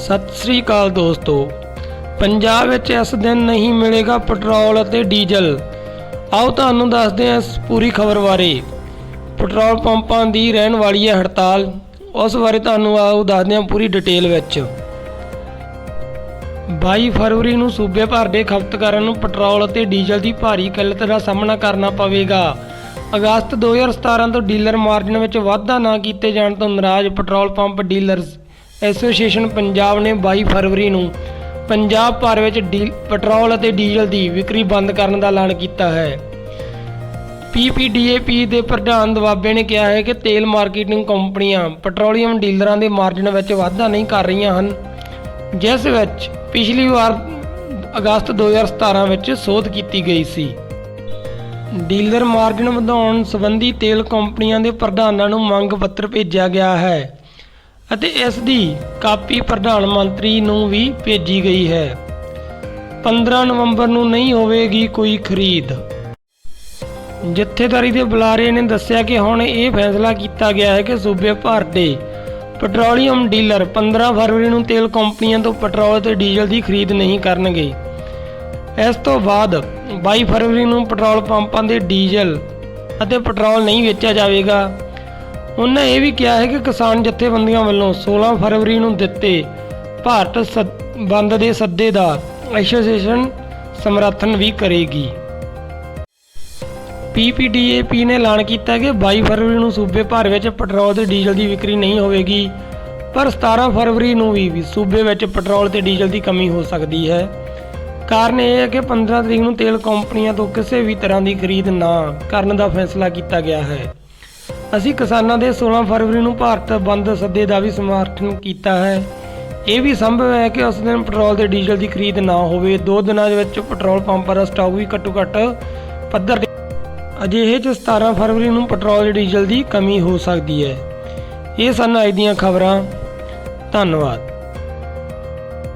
ਸਤਿ ਸ੍ਰੀ ਅਕਾਲ ਦੋਸਤੋ। ਪੰਜਾਬ ਵਿੱਚ ਇਸ ਦਿਨ ਨਹੀਂ ਮਿਲੇਗਾ ਪੈਟਰੋਲ ਅਤੇ ਡੀਜ਼ਲ। ਆਓ ਤੁਹਾਨੂੰ ਦੱਸਦੇ ਹਾਂ ਇਸ ਪੂਰੀ ਖਬਰ ਬਾਰੇ। ਪੈਟਰੋਲ ਪੰਪਾਂ ਦੀ ਰਹਿਣ ਵਾਲੀ ਹੈ ਹੜਤਾਲ। ਉਸ ਬਾਰੇ ਤੁਹਾਨੂੰ ਆਓ ਦੱਸਦੇ ਹਾਂ ਪੂਰੀ ਡਿਟੇਲ ਵਿੱਚ। 22 ਫਰਵਰੀ ਨੂੰ ਸੂਬੇ ਭਰ ਦੇ ਖਪਤਕਾਰਾਂ ਨੂੰ ਪੈਟਰੋਲ ਅਤੇ ਡੀਜ਼ਲ ਦੀ ਭਾਰੀ ਕਿੱਲਤ ਦਾ ਸਾਹਮਣਾ ਕਰਨਾ ਪਵੇਗਾ। ਅਗਸਤ 2017 ਤੋਂ ਡੀਲਰ ਮਾਰਜਨ ਵਿੱਚ ਵਾਧਾ ਨਾ ਕੀਤੇ ਜਾਣ ਤੋਂ ਨਾਰਾਜ਼ petrol pump dealers. Association Punjab ਨੇ 22 ਫਰਵਰੀ ਨੂੰ ਪੰਜਾਬ ਭਰ ਵਿੱਚ ਡੀ- ਪੈਟਰੋਲ ਅਤੇ ਡੀਜ਼ਲ ਦੀ ਵਿਕਰੀ ਬੰਦ ਕਰਨ ਦਾ ਐਲਾਨ ਕੀਤਾ ਹੈ। ਪੀਪੀਡੀਏਪੀ ਦੇ ਪ੍ਰਧਾਨ ਦਵਾਬੇ ਨੇ ਕਿਹਾ ਹੈ ਕਿ ਤੇਲ ਮਾਰਕੀਟਿੰਗ ਕੰਪਨੀਆਂ ਪੈਟਰੋਲੀਅਮ ਡੀਲਰਾਂ ਦੇ ਮਾਰਜਨ ਵਿੱਚ ਵਾਧਾ ਨਹੀਂ ਕਰ ਰਹੀਆਂ ਹਨ, ਜਿਸ ਵਿੱਚ ਪਿਛਲੀ ਵਾਰ ਅਗਸਤ 2017 ਵਿੱਚ ਸੋਧ ਕੀਤੀ ਗਈ ਸੀ। ਡੀਲਰ ਮਾਰਜਨ ਵਧਾਉਣ ਸੰਬੰਧੀ ਤੇਲ ਕੰਪਨੀਆਂ ਦੇ ਪ੍ਰਧਾਨਾਂ ਨੂੰ ਮੰਗ ਪੱਤਰ ਭੇਜਿਆ ਗਿਆ ਹੈ। ਅਤੇ ਇਸ ਦੀ ਕਾਪੀ ਪ੍ਰਧਾਨ ਮੰਤਰੀ ਨੂੰ ਵੀ ਭੇਜੀ ਗਈ ਹੈ। 15 ਨਵੰਬਰ ਨੂੰ ਨਹੀਂ ਹੋਵੇਗੀ ਕੋਈ ਖਰੀਦ। ਜਥੇਦਾਰੀ ਦੇ ਬੁਲਾਰੇ ਨੇ ਦੱਸਿਆ ਕਿ ਹੁਣ ਇਹ ਫੈਸਲਾ ਕੀਤਾ ਗਿਆ ਹੈ ਕਿ ਸੂਬੇ ਭਰ ਦੇ ਪੈਟਰੋਲੀਅਮ ਡੀਲਰ 15 ਫਰਵਰੀ ਨੂੰ ਤੇਲ ਕੰਪਨੀਆਂ ਤੋਂ ਪੈਟਰੋਲ ਤੇ ਡੀਜ਼ਲ ਦੀ ਖਰੀਦ ਨਹੀਂ ਕਰਨਗੇ। ਇਸ ਤੋਂ ਬਾਅਦ 22 ਫਰਵਰੀ ਨੂੰ ਪੈਟਰੋਲ ਪੰਪਾਂ ਦੇ ਡੀਜ਼ਲ ਅਤੇ ਪੈਟਰੋਲ ਨਹੀਂ ਵੇਚਿਆ ਜਾਵੇਗਾ। ਉਹਨਾਂ ਇਹ ਵੀ ਕਿਹਾ ਹੈ ਕਿ ਕਿਸਾਨ ਜਥੇਬੰਦੀਆਂ ਵੱਲੋਂ 16 ਫਰਵਰੀ ਨੂੰ ਦਿੱਤੇ ਭਾਰਤ ਸੱਦ- ਬੰਦ ਦੇ ਸੱਦੇ ਦਾ ਐਸੋਸੀਏਸ਼ਨ ਸਮਰਥਨ ਵੀ ਕਰੇਗੀ। ਪੀਪੀਡੀਏਪੀ ਨੇ ਐਲਾਨ ਕੀਤਾ ਕਿ 22 ਫਰਵਰੀ ਨੂੰ ਸੂਬੇ ਭਰ ਵਿੱਚ ਪੈਟਰੋਲ ਤੇ ਡੀਜ਼ਲ ਦੀ ਵਿਕਰੀ ਨਹੀਂ ਹੋਵੇਗੀ, ਪਰ 17 ਫਰਵਰੀ ਨੂੰ ਵੀ ਵੀ ਸੂਬੇ ਵਿੱਚ ਪੈਟਰੋਲ ਤੇ ਡੀਜ਼ਲ ਦੀ ਕਮੀ ਹੋ ਸਕਦੀ ਹੈ। ਕਾਰਨ ਇਹ ਹੈ ਕਿ 15 ਤਰੀਕ ਨੂੰ ਤੇਲ ਕੰਪਨੀਆਂ ਤੋਂ ਕਿਸੇ ਵੀ ਤਰ੍ਹਾਂ ਦੀ ਖਰੀਦ ਨਾ ਕਰਨ ਦਾ ਫੈਸਲਾ ਕੀਤਾ ਗਿਆ ਹੈ। ਅਸੀਂ ਕਿਸਾਨਾਂ ਦੇ 16 ਫਰਵਰੀ ਨੂੰ ਭਾਰਤ ਬੰਦ ਸੱਦੇ ਦਾ ਵੀ ਸਮਰਥਨ ਕੀਤਾ ਹੈ। ਇਹ ਵੀ ਸੰਭਵ ਹੈ ਕਿ ਉਸ ਦਿਨ ਪੈਟਰੋਲ ਤੇ ਡੀਜ਼ਲ ਦੀ ਖਰੀਦ ਨਾ ਹੋਵੇ। ਦੋ ਦਿਨਾਂ ਦੇ ਵਿੱਚ ਪੈਟਰੋਲ ਪੰਪਾਂ ਦਾ ਸਟਾਕ ਵੀ ਘੱਟੋ ਘੱਟ ਪੱਧਰ ਅਜਿਹੇ ਚ 17 ਫਰਵਰੀ ਨੂੰ ਪੈਟਰੋਲ ਤੇ ਡੀਜ਼ਲ ਦੀ ਕਮੀ ਹੋ ਸਕਦੀ ਹੈ। ਇਹ ਸਨ ਅੱਜ ਦੀਆਂ ਖਬਰਾਂ। ਧੰਨਵਾਦ।